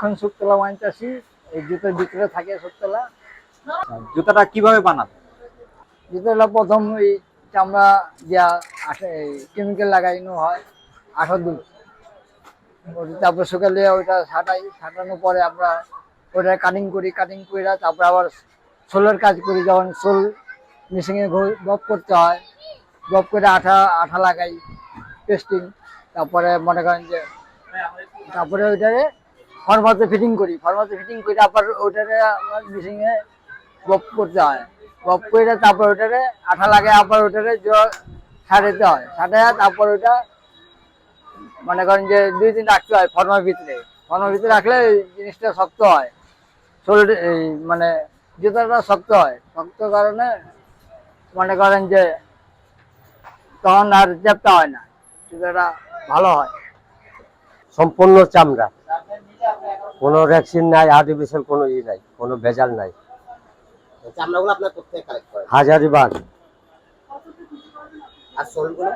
এখন শুকতলা ওয়াইন চাষি এই জুতোর ভিতরে থাকে শুকতলা জুতাটা কীভাবে বানান জুতোটা প্রথম ওই চামড়া দিয়া কেমিক্যাল লাগাইনো হয় আঠা দুধ। তারপর সকালে ওইটা ছাটাই ছাটানোর পরে আমরা ওটা কাটিং করি কাটিং করে তারপর আবার সোলের কাজ করি যখন সোল মেশিনে বপ করতে হয়। বপ করে আঠা আঠা লাগাই পেস্টিং তারপরে মনে করেন যে তারপরে ওইটারে ফরমাতে ফিটিং করি। ফরমাতে ফিটিং করে আবার ওইটারে আমার মেশিনে গপ করতে হয়। গপ করে তারপর ওইটারে আঠা লাগে আবার জল ছাড়াতে হয়। ছাড়ায় তারপর ওইটা মনে করেন যে দুই দিন রাখতে হয় ফর্মার ভিতরে। ফর্মার ভিতরে রাখলে জিনিসটা শক্ত হয়। শরীর মানে জুতাটা শক্ত হয়। শক্ত কারণে মনে করেন যে তখন আর চ্যাপটা হয় না। জুতাটা ভালো হয়। সম্পূর্ণ চামড়া। কোনো ভ্যাকসিন নাই আর্টিফিশিয়াল কোনো ই নাই কোনো ভেজাল নাই। চামড়াগুলো আপনার কোথায় কালেক্ট করেন? হাজারিবাগ। আর সোলগুলো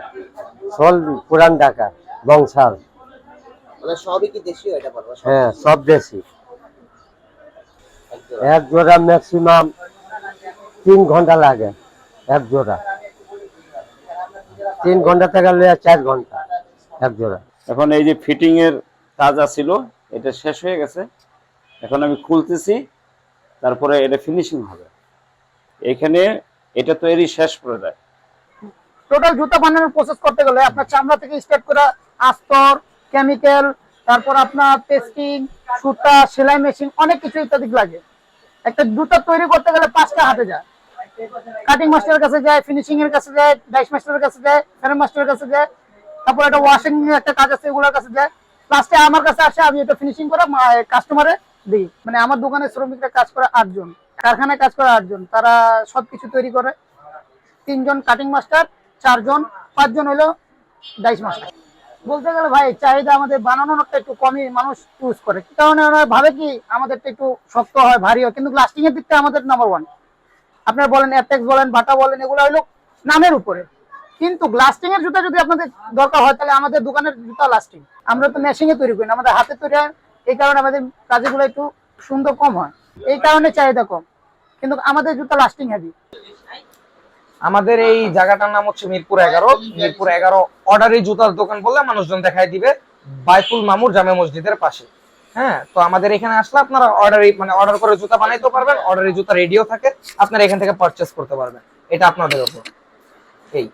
সল পুরান ঢাকা বংশাল। মানে সবই কি দেশীয় এটা বলব হ্যাঁ সব দেশি। এক জোড়া ম্যাক্সিমাম তিন ঘণ্টা লাগে এক জোড়া। তিন ঘণ্টা থেকে চার ঘণ্টা এক জোড়া। এখন এই যে ফিটিং এর কাজ ছিল এটা শেষ হয়ে গেছে। এখন আমি খুলতেছি, তারপরে এটা ফিনিশিং হবে। এখানে এটা তৈরি শেষ পর্যায়ে টোটাল জুতা বানানোর প্রসেস করতে গেলে আপনার চামড়া থেকে স্টার্ট করে আস্তর কেমিক্যাল তারপর আপনার পেস্টিং সুতা, সেলাই মেশিন অনেক কিছু ইত্যাদি লাগে। একটা জুতা তৈরি করতে গেলে পাঁচটা হাতে যায়। কাটিং মাস্টারের কাছে যায় ফিনিশিং এর কাছে যায় ডাইস মাস্টারের কাছে যায় ফ্রেম মাস্টারের কাছে যায়, তারপর একটা ওয়াশিং একটা কাজ আছে, এগুলোর কাছে যায়। লাস্টে আমার কাছে আসে, আমি এটা ফিনিশিং করে কাস্টমারে দিই। মানে আমার দোকানে শ্রমিকরা কাজ করে আটজন, কারখানায় কাজ করে আটজন, তারা সবকিছু তৈরি করে। তিনজন কাটিং মাস্টার চারজন, পাঁচজন হলো ডাইস মাস্টার বলতে গেলে ভাই, চাহিদা আমাদের বানানোটা একটু কমই, মানুষ ইউজ করে। কারণে ওরা ভাবে কি, আমাদেরটা একটু শক্ত হয়, ভারী হয়, কিন্তু লাস্টিং এর দিকটা আমাদের নাম্বার ওয়ান আপনার বলেন অ্যাপেক্স বলেন, বাটা বলেন, এগুলো হলো নামের উপরে। কিন্তু লাস্টিং এর জুতা যদি আপনাদের দরকার হয়, তাহলে আমাদের দোকানের জুতা লাস্টিং আমরা তো মেশিং এ তৈরি করি না, আমাদের হাতে তৈরি হয়, এই কারণে আমাদের কাজগুলো একটু সুন্দর কম হয়। এই কারণে চাহিদা কম, কিন্তু আমাদের জুতা লাস্টিং হেভি আমাদের এই জায়গাটার নাম হচ্ছে মিরপুর এগারো। মিরপুর এগারো অর্ডারি জুতার দোকান বললে মানুষজন দেখাই দিবে বাইফুল মামুর জামে মসজিদের পাশে। হ্যাঁ তো আমাদের এখানে আসলে আপনারা অর্ডারি মানে অর্ডার করে জুতা বানাইতে পারবেন অর্ডারি জুতা রেডিও থাকে, আপনারা এখান থেকে পারচেস করতে পারবেন। এটা আপনাদের উপর। এই।